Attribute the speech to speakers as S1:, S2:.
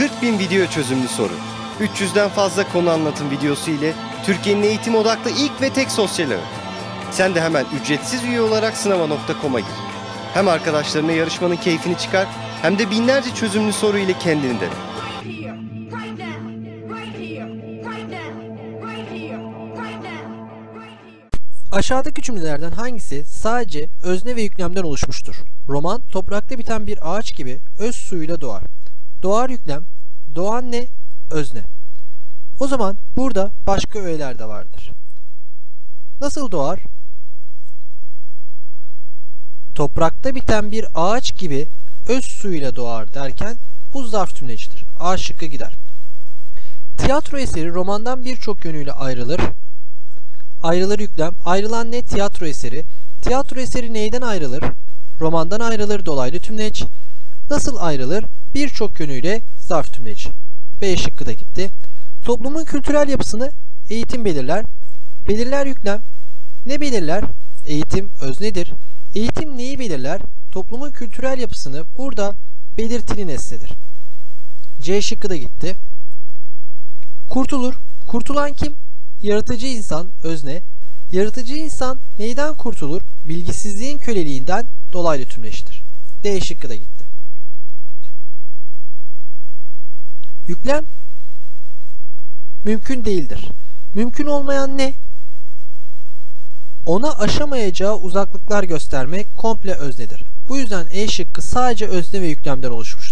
S1: 40 bin video çözümlü soru. 300'den fazla konu anlatım videosu ile Türkiye'nin eğitim odaklı ilk ve tek sosyal ağı. Sen de hemen ücretsiz üye olarak sınava.com'a gir. Hem arkadaşlarına yarışmanın keyfini çıkar hem de binlerce çözümlü soru ile kendini dene.
S2: Aşağıdaki cümlelerden hangisi sadece özne ve yüklemden oluşmuştur? Roman, toprakta biten bir ağaç gibi öz suyuyla doğar. Doğar yüklem, doğan ne? Özne. O zaman burada başka öğeler de vardır. Nasıl doğar? Toprakta biten bir ağaç gibi öz suyuyla doğar derken bu zarf tümlecidir. A şıkkı gider. Tiyatro eseri romandan birçok yönüyle ayrılır. Ayrılır yüklem. Ayrılan ne? Tiyatro eseri. Tiyatro eseri neyden ayrılır? Romandan ayrılır dolaylı tümleç. Nasıl ayrılır? Birçok yönüyle zarf tümleç. B şıkkı da gitti. Toplumun kültürel yapısını eğitim belirler. Belirler yüklem. Ne belirler? Eğitim öznedir. Eğitim neyi belirler? Toplumun kültürel yapısını burada belirtili nesnedir. C şıkkı da gitti. Kurtulur. Kurtulan kim? Yaratıcı insan, özne. Yaratıcı insan neyden kurtulur? Bilgisizliğin köleliğinden dolaylı tümleştir. D şıkkı da gitti. Yüklem mümkün değildir. Mümkün olmayan ne? Ona aşamayacağı uzaklıklar göstermek komple öznedir. Bu yüzden E şıkkı sadece özne ve yüklemden oluşmuştur.